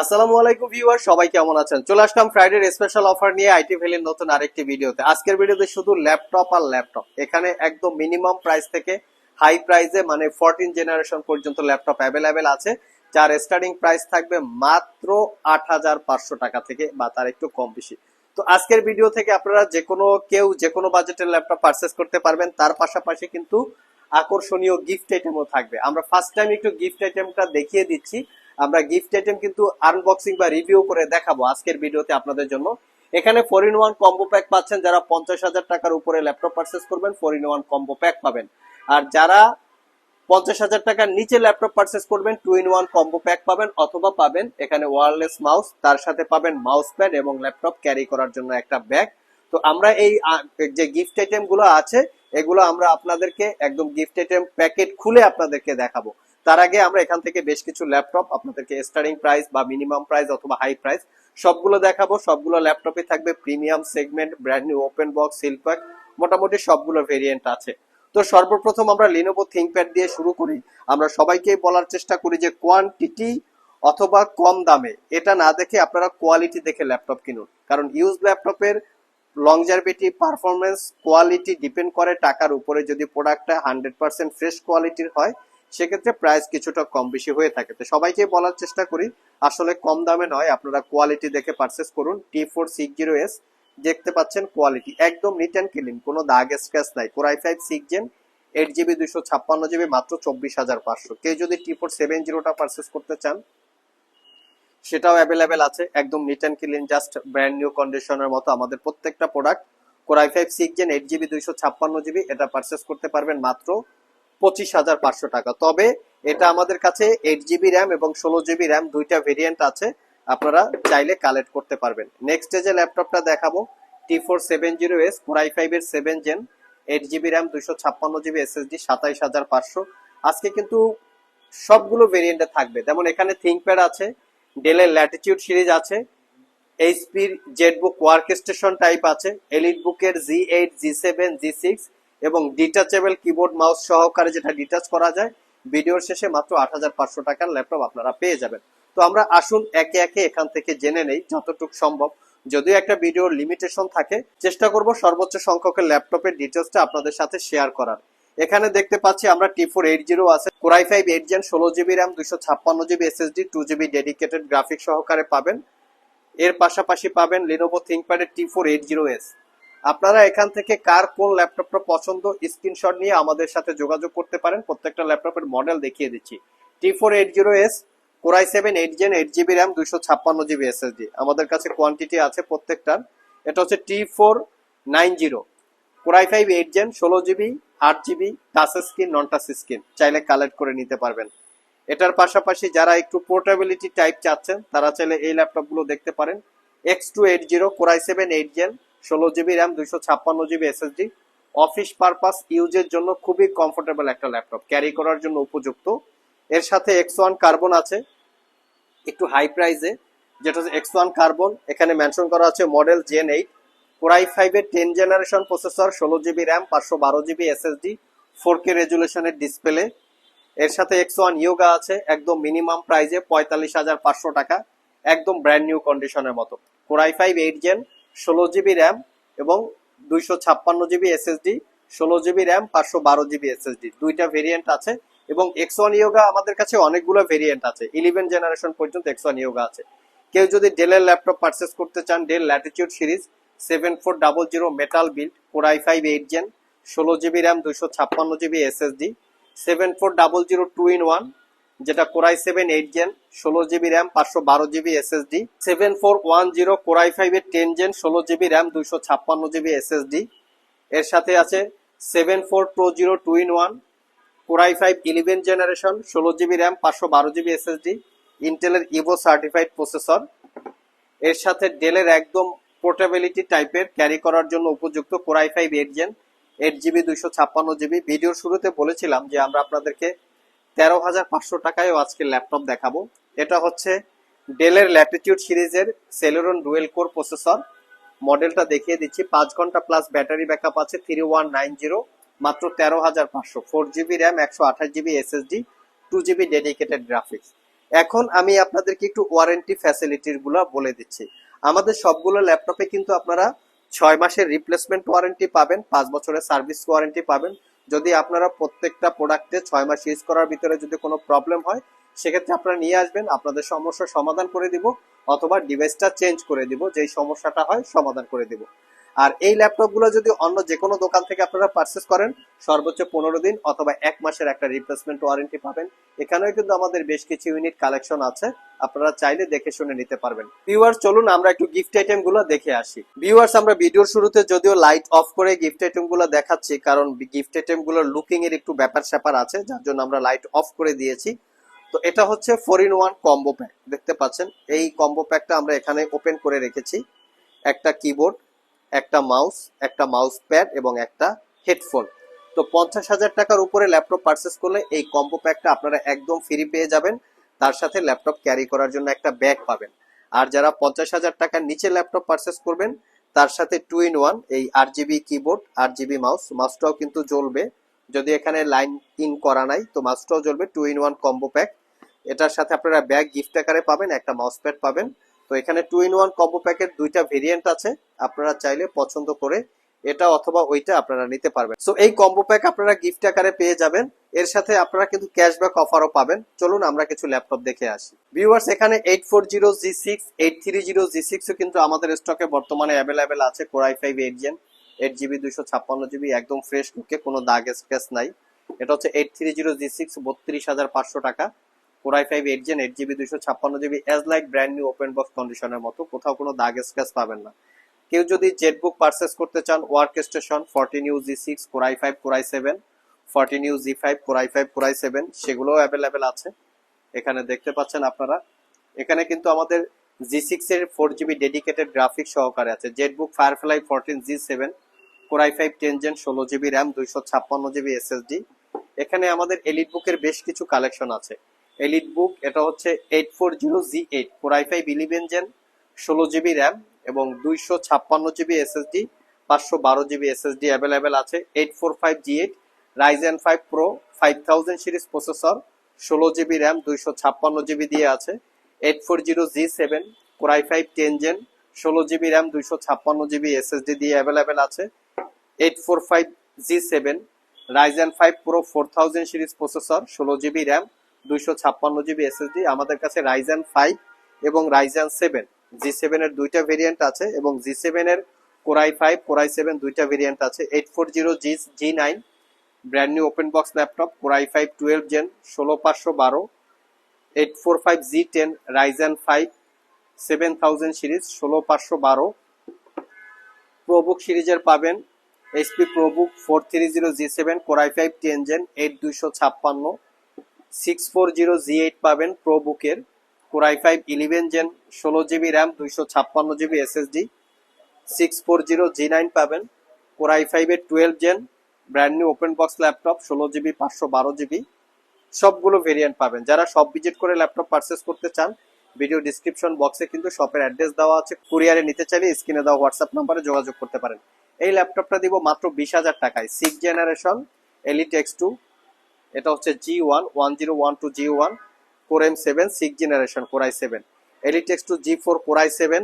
আসসালামু আলাইকুম ভিউয়ার, সবাই কেমন আছেন? চলে আসলাম ফ্রাইডের স্পেশাল অফার নিয়ে আইটি ভ্যালির নতুন আরেকটি ভিডিওতে। আজকের ভিডিওতে শুধু ল্যাপটপ আর ল্যাপটপ। এখানে একদম মিনিমাম প্রাইস থেকে হাই প্রাইসে মানে ফোরটিন জেনারেশন পর্যন্ত ল্যাপটপ অ্যাভেলেবেল আছে, যার স্টার্টিং প্রাইস থাকবে মাত্র আট হাজার পাঁচশো টাকা থেকে, বা তার একটু কম বেশি। তো আজকের ভিডিও থেকে আপনারা যে কোনো কেউ যে কোনো বাজেটের ল্যাপটপ পারচেস করতে পারবেন, তার পাশাপাশি কিন্তু আকর্ষণীয় গিফট আইটেমও থাকবে। আমরা ফার্স্ট টাইম একটু গিফট আইটেমটা দেখিয়ে দিচ্ছি। আমরা গিফট আইটেম কিন্তু আনবক্সিং বা রিভিউ করে দেখাবো আজকের ভিডিওতে আপনাদের জন্য। এখানে four in one combo pack পাচ্ছেন, যারা পঞ্চাশ হাজার টাকার উপরে ল্যাপটপ পারচেস করবেন four in one combo pack পাবেন। আর যারা পঞ্চাশ হাজার টাকার নিচে ল্যাপটপ পারচেস করবেন two in one combo pack পাবেন, অথবা পাবেন এখানে ওয়ারলেস মাউস তার সাথে পাবেন মাউস প্যাড এবং ল্যাপটপ ক্যারি করার জন্য একটা ব্যাগ তো আমরা এই যে গিফট আইটেমগুলো আছে, এগুলো আমরা আপনাদেরকে একদম গিফট আইটেম প্যাকেট খুলে আপনাদেরকে দেখাবো। তার আগে আমরা এখান থেকে বেশ কিছু ল্যাপটপ, আপনাদেরকে স্টার্টিং প্রাইস বা মিনিমাম প্রাইস অথবা হাই প্রাইস সবগুলো দেখাবো। সবগুলো ল্যাপটপে থাকবে premium segment brand new open box seal pack মোটামুটি সবগুলো ভেরিয়েন্ট আছে। তো সর্বপ্রথম আমরা লিনোভো থিংকপ্যাড দিয়ে শুরু করি। আমরা সবাইকেই বলার চেষ্টা করি যে কোয়ান্টিটি অথবা কম দামে। এটা না দেখে আপনারা কোয়ালিটি দেখে ল্যাপটপ কিনুন। কারণ ইউজ ল্যাপটপের লংজারভিটি পারফরমেন্স কোয়ালিটি ডিপেন্ড করে টাকার উপরে। যদি প্রোডাক্টটা হান্ড্রেড পার্সেন্ট ফ্রেশ কোয়ালিটির হয় সেক্ষেত্রে প্রাইস কিছুটা কম বেশি হয়ে থাকে। তো সবাইকে বলার চেষ্টা করি, আসলে কম দামে নয়, আপনারা কোয়ালিটি দেখে পারচেস করুন। T four six zero S দেখতে পাচ্ছেন কোয়ালিটি একদম নিট অ্যান্ড ক্লিন কোনো দাগ স্ক্র্যাচ নাই। Core i five six gen eight GB দুইশো ছাপ্পান্ন জিবি মাত্র চব্বিশ হাজার পাঁচশো। কেউ যদি টি ফোর সেভেন জিরোটা পারচেস করতে চান, সেটাও অ্যাভেলেবেল আছে, একদম neat and clean just brand new কন্ডিশনের মতো আমাদের প্রত্যেকটা product core i five six gen eight GB দুইশো ছাপ্পান্ন জিবি এটা পারচেস করতে পারবেন মাত্র পঁচিশ হাজার পাঁচশো টাকা। তবে এটা আমাদের কাছে এইট জিবি র্যাম এবং ষোলো জিবি র্যাম দুইটা ভেরিয়েন্ট আছে। আপনারা চাইলে কালেক্ট করতে পারবেন। নেক্সট যে ল্যাপটপটা দেখাবো T four seven zero S core i five এর seven gen eight GB RAM দুইশো ছাপ্পান্ন জিবি এসএসডি সাতাইশ হাজার পাঁচশো। আজকে কিন্তু সবগুলো ভেরিয়েন্টে থাকবে। যেমন এখানে থিঙ্কপ্যাড আছে ডেলের ল্যাটিটিউড সিরিজ আছে এইচপির জেটবুক ওয়ার্ক স্টেশন টাইপ আছে এলিট বুকের G eight G seven G six এবং ডিটাচেবল কিবোর্ড মাউস সহকারে যেটা ডিটাচ করা যায় ভিডিওর শেষে মাত্র আট হাজার পাঁচশো টাকার ল্যাপটপ আপনারা পেয়ে যাবেন। তো আমরা আসুন একে একে এখান থেকে জেনে নেই, যতটুকু সম্ভব। যদিও একটা ভিডিওর লিমিটেশন থাকে, চেষ্টা করব সর্বোচ্চ সংখ্যকের ল্যাপটপের ডিটেলসটা আপনাদের সাথে শেয়ার করার। এখানে দেখতে পাচ্ছি আমরা টি ফোর এইট জিরো আছে core i five eight gen ষোলো জিবি র্যাম দুইশো ছাপ্পান্ন GB SSD two GB dedicated graphic সহকারে পাবেন। এর পাশাপাশি পাবেন Lenovo থিঙ্কপ্যাডের T four eight zero S আপনারা এখান থেকে কার কোন ল্যাপটপটা পছন্দ, স্ক্রিনশট নিয়ে আমাদের সাথে যোগাযোগ করতে পারেন। প্রত্যেকটা ল্যাপটপের মডেল দেখিয়ে দিচ্ছি। T four eight zero S core i seven eight gen eight GB RAM দুইশো ছাপ্পান্ন জিবি এসএসডি আমাদের কাছে কোয়ান্টিটি আছে প্রত্যেকটার। এটা হচ্ছে T four nine zero core i five eight gen ষোলো জিবি আট GB touch screen non touch screen চাইলে কালেক্ট করে নিতে পারবেন। এটার পাশাপাশি যারা একটু পোর্টেবিলিটি টাইপ চাচ্ছেন, তারা চাইলে এই ল্যাপটপগুলো দেখতে পারেন। X two eight zero core i seven eight gen ষোলো জিবি র্যাম দুইশো ছাপ্পান্ন জিবি এসএসডি অফিস পারপাস ইউজের জন্য খুবই কমফোর্টেবল একটা ল্যাপটপ ক্যারি করার জন্য উপযুক্ত। এর সাথে এক্স ওয়ান কার্বন আছে, একটু হাই প্রাইসে যেটা হচ্ছে এক্স ওয়ান কার্বন এখানে মেনশন করা আছে model gen eight core i ফাইভের টেন জেনারেশন প্রসেসর ষোলো জিবি র্যাম পাঁচশো বারো জিবি এসএসডি ফোর কে রেজুলেশনের ডিসপ্লে এর সাথে এক্স ওয়ান ইয়োগা আছে, একদম মিনিমাম প্রাইজে পঁয়তাল্লিশ হাজার পাঁচশো টাকা, একদম ব্র্যান্ড নিউ কন্ডিশনের মতো। Core i five eight gen ষোলো জিবি র্যাম এবং দুইশো ছাপ্পান্ন জিবি এসএসডি, ষোলো জিবি র্যাম, পাঁচশো বারো জিবি এসএসডি। দুইটা ভেরিয়েন্ট আছে এবং এক্স ওয়ান ইয়োগা আমাদের কাছে অনেকগুলো ভেরিয়েন্ট আছে। ইলেভেন জেনারেশন পর্যন্ত এক্স ওয়ান ইয়োগা আছে। কেউ যদি ডেলের ল্যাপটপ পারচেস করতে চান Dell Latitude series seven four double zero metal build core i five eight gen ষোলো জিবি র্যাম, দুইশো ছাপ্পান্ন GB SSD seven four double zero two in one যেটা core i seven eight gen ষোলো GB RAM পাঁচশো বারো GB SSD seven four one zero core i five ফাইভের ten gen ষোলো GB RAM দুইশো ছাপ্পান্ন জিবি এসএসডি এর সাথে আছে seven four pro zero two in one core i five eleven generation ষোলো জিবি র্যাম পাঁচশো বারো জিবি এসএসডি ইন্টেলের ইভো সার্টিফাইড প্রসেসর এর সাথে ডেলের একদম পোর্টেবিলিটি টাইপের ক্যারি করার জন্য উপযুক্ত core i five eight gen eight GB দুইশো ছাপ্পান্ন জিবি ভিডিওর শুরুতে বলেছিলাম যে আমরা আপনাদেরকে তেরো হাজার পাঁচশো টাকায়ও আজকে ল্যাপটপ দেখাবো। এটা হচ্ছে ডেলের ল্যাটিটিউড সিরিজের সেলেরন ডুয়েল কোর প্রসেসর। মডেলটা দেখিয়ে দিচ্ছি, পাঁচ ঘণ্টা প্লাস ব্যাটারি ব্যাকআপ আছে, থ্রি ওয়ান নাইন জিরো, মাত্র তেরো হাজার পাঁচশো। ফোর জিবি র্যাম, একশো আঠাশ GB SSD two GB dedicated graphics এখন আমি আপনাদেরকে একটু ওয়ারেন্টি ফ্যাসিলিটিরগুলো বলে দিচ্ছি। আমাদের সবগুলো ল্যাপটপে কিন্তু আপনারা ছয় মাসের রিপ্লেসমেন্ট ওয়ারেন্টি পাবেন, পাঁচ বছরের সার্ভিস ওয়ারেন্টি পাবেন। যদি আপনারা প্রত্যেকটা প্রোডাক্টে ছয় মাস ইউজ করার ভিতরে যদি কোনো প্রবলেম হয়, সেক্ষেত্রে আপনারা নিয়ে আসবেন, আপনাদের সমস্যার সমাধান করে দিব, অথবা ডিভাইসটা চেঞ্জ করে দিব, যেই সমস্যাটা হয় সমাধান করে দিব। আর এই ল্যাপটপগুলো যদি অন্য যে কোনো দোকান থেকে আপনারা পারচেস করেন, সর্বোচ্চ পনেরো দিন অথবা এক মাসের একটা রিপ্লেসমেন্ট ওয়ারেন্টি পাবেন। এখানেও কিন্তু আমাদের বেশ কিছু ইউনিট কালেকশন আছে, আপনারা চাইলে দেখে শুনে নিতে পারবেন। ভিউয়ার্স চলুন আমরা একটু গিফট আইটেমগুলো দেখে আসি। ভিউয়ার্স আমরা ভিডিওর শুরুতে যদিও লাইট অফ করে গিফট আইটেমগুলো দেখাচ্ছি, কারণ গিফট আইটেমগুলোর লুকিং এর একটু ব্যাপার স্যাপার আছে, যার জন্য আমরা লাইট অফ করে দিয়েছি। তো এটা হচ্ছে four in one combo pack দেখতে পাচ্ছেন? এই কম্বো প্যাকটা আমরা এখানে ওপেন করে রেখেছি। একটা কিবোর্ড একটা মাউস একটা মাউস প্যাড এবং একটা হেডফোন। তো পঞ্চাশ হাজার টাকার উপরে ল্যাপটপ পারচেস করলে এই কম্বো প্যাকটা আপনারা একদম ফ্রি পেয়ে যাবেন। তার সাথে ল্যাপটপ ক্যারি করার জন্য একটা ব্যাগ পাবেন। আর যারা পঞ্চাশ হাজার টাকার নিচে ল্যাপটপ পারচেস করবেন, তার সাথে টু ইন ওয়ান এই আট জিবি কিবোর্ড আট জিবি মাউস মাউসটাও কিন্তু জ্বলবে। যদি এখানে লাইন ইন করা নাই, তো মাউসটাও জ্বলবে two in one combo pack এটার সাথে আপনারা ব্যাগ গিফট আকারে পাবেন, একটা মাউস প্যাড পাবেন। তো এখানে টু ইন ওয়ান কম্বো প্যাকের দুইটা ভেরিয়েন্ট আছে। আপনারা চাইলে পছন্দ করে এটা অথবা ওইটা আপনারা নিতে পারবেন। সো এই কম্বো প্যাক আপনারা গিফট আকারে পেয়ে যাবেন। এর সাথে আপনারা কিন্তু ক্যাশব্যাক অফারও পাবেন। চলুন আমরা কিছু ল্যাপটপ দেখে আসি। ভিউয়ার্স এখানে eight four zero G six eight three zero G সিক্সও কিন্তু আমাদের স্টকে বর্তমানে অ্যাভেলেবেল আছে core i five eight gen eight GB দুইশো ছাপ্পান্ন জিবি একদম ফ্রেশ লুকে কোনো দাগ স্ক্র্যাচ নাই। এটা হচ্ছে eight three zero G six বত্রিশ হাজার পাঁচশো টাকা। Core i five eight gen eight GB দুইশো ছাপ্পান্ন GB as like brand new open box কন্ডিশনের মতো। কোথাও কোনো দাগ স্ক্র্যাচ পাবেন না। কেউ যদি জেটবুক পারচেস করতে চান work station fourteen U G six core i five core i seven fourteen U G five core i five core i seven সেগুলোও অ্যাভেলেবেল আছে। এখানে দেখতে পাচ্ছেন আপনারা। এখানে কিন্তু আমাদের জি সিক্স এর ফোর জিবি ডেডিকেটেড গ্রাফিক সহকারে আছে। ZBook Firefly fourteen G seven core i five ten gen ষোলো জিবি র্যাম দুইশো ছাপ্পান্ন জিবি এসএসডি এখানে আমাদের এলিট বুকের বেশ কিছু কালেকশন আছে। এলিট বুক এটা হচ্ছে eight four zero G eight core i five eleven gen ষোলো জিবি র্যাম এবং দুইশো ছাপ্পান্ন জিবি এসএসডি পাঁচশো বারো জিবি এসএসডি অ্যাভেলেবেল আছে। Eight four five G eight Ryzen five pro five thousand series processor ষোলো জিবি র্যাম দুইশো ছাপ্পান্ন জিবি দিয়ে আছে। Eight four zero G seven core i five ten gen ষোলো জিবি র্যাম দুইশো ছাপ্পান্ন জিবি এসএসডি দিয়ে অ্যাভেলেবেল আছে। Eight four five G seven Ryzen five pro four thousand series processor ষোলো জিবি র্যাম দুইশো ছাপ্পান্ন জিবি এসএসডি আমাদের কাছে রাইজেন ফাইভ এবং রাইজেন সেভেন জি সেভেন এর দুইটা ভেরিয়েন্ট আছে এবং জি সেভেন এর core i five core i seven দুইটা ভেরিয়েন্ট আছে। Eight four zero G G nine brand new open box laptop core i five twelve gen ষোলো পাঁচশো বারো। Eight four five G ten Ryzen five seven thousand series ষোলো পাঁচশো বারো। ProBook সিরিজের পাবেন HP ProBook four three zero G seven core i five ten gen eight দুইশো ছাপ্পান্ন। Six four zero G eight পাবেন প্রোবুকের core i five eleven gen ষোলো GB RAM দুইশো ছাপ্পান্ন GB SSD six four zero G nine পাবেন। Core i ফাইভের twelve gen brand new open box laptop ষোলো GB পাঁচশো বারো জিবি সবগুলো ভেরিয়েন্ট পাবেন। যারা সব ভিজিট করে ল্যাপটপ পারচেস করতে চান ভিডিও ডিসক্রিপশন বক্সে কিন্তু শপের অ্যাড্রেস দেওয়া আছে। কুরিয়ারে নিতে চাইলে স্ক্রিনে দেওয়া হোয়াটসঅ্যাপ নাম্বারে যোগাযোগ করতে পারেন। এই ল্যাপটপটা দিব মাত্র বিশ হাজার টাকায়। Six generation Elite x two এটা হচ্ছে G one one zero one two G one core M seven six generation core i seven Elite x two G four core i seven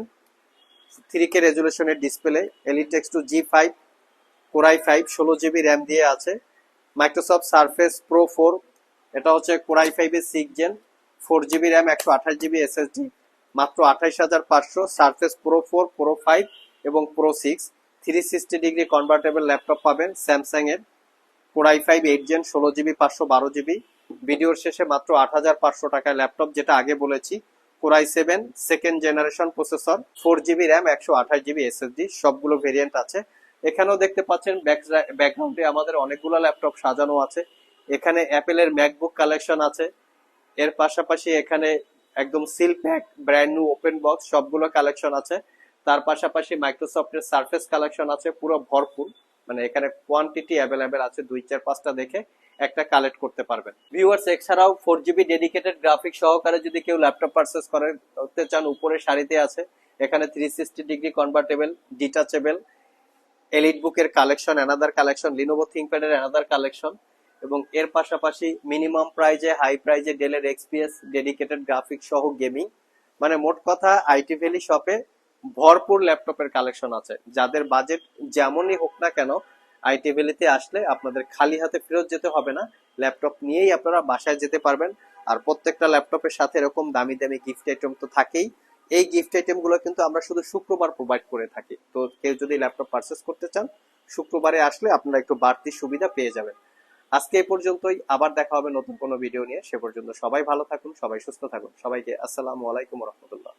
three K রেজুলেশনের display Elite x two G five core i five ষোলো GB RAM দিয়ে আছে। Microsoft surface pro four এটা হচ্ছে core i ফাইভের six gen four GB RAM একশো আঠাশ GB SSD মাত্র আঠাইশ হাজার পাঁচশো। Surface Pro four pro five এবং pro six three sixty degree convertible laptop পাবেন স্যামসাং এর। Core i five eight gen ষোলো জিবি পাঁচশো বারো জিবি ভিডিওর শেষে মাত্র আট হাজার পাঁচশো টাকায় ল্যাপটপ, যেটা আগে বলেছি core i seven second generation processor four GB RAM একশো আঠাশ জিবি এসএসডি সবগুলো ভেরিয়েন্ট আছে। এখানেও দেখতে পাচ্ছেন ব্যাকগ্রাউন্ডে আমাদের অনেকগুলো ল্যাপটপ সাজানো আছে। এখানে অ্যাপেলের ম্যাকবুক কালেকশন আছে। এর পাশাপাশি এখানে একদম seal pack brand new open box সবগুলো কালেকশন আছে। তার পাশাপাশি মাইক্রোসফটের সার্ফেস কালেকশন আছে, পুরো ভরপুর। মানে এখানে কোয়ান্টিটি অ্যাভেলেবেল আছে দুই চার পাঁচটা দেখে একটা কালেক্ট করতে পারবেন। ভিউয়ার্স এছাড়াও ফোর জিবি ডেডিকেটেড গ্রাফিক সহকারে যদি কেউ ল্যাপটপ পারচেস করে, করতে চান, উপরে সারিতে আছে। এখানে three sixty degree convertible detachable elite বুকের কালেকশন অ্যানাদার কালেকশন লিনোভো থিঙ্কপ্যাডের অ্যানাদার কালেকশন এবং এর পাশাপাশি মিনিমাম প্রাইজে হাই প্রাইজে ডেলের এক্সপিএস ডেডিকেটেড গ্রাফিক্স সহ গেমিং মানে মোট কথা আইটি ভ্যালি শপে ভরপুর ল্যাপটপের কালেকশন আছে। যাদের বাজেট যেমনই হোক না কেন আইটি ভ্যালিতে আসলে আপনাদের খালি হাতে ফেরত যেতে হবে না। ল্যাপটপ নিয়েই আপনারা বাসায় যেতে পারবেন। আর প্রত্যেকটা ল্যাপটপের সাথে এরকম দামি দামি গিফট আইটেম তো থাকেই। এই গিফট আইটেমগুলো কিন্তু আমরা শুধু শুক্রবার প্রোভাইড করে থাকি। তো কেউ যদি ল্যাপটপ পারচেস করতে চান, শুক্রবারে আসলে আপনারা একটু বাড়তি সুবিধা পেয়ে যাবেন। আজকে এই পর্যন্তই। আবার দেখা হবে নতুন কোনো ভিডিও নিয়ে। সে পর্যন্ত সবাই ভালো থাকুন, সবাই সুস্থ থাকুন। সবাইকে আসসালামু আলাইকুম রহমতুল্লাহ।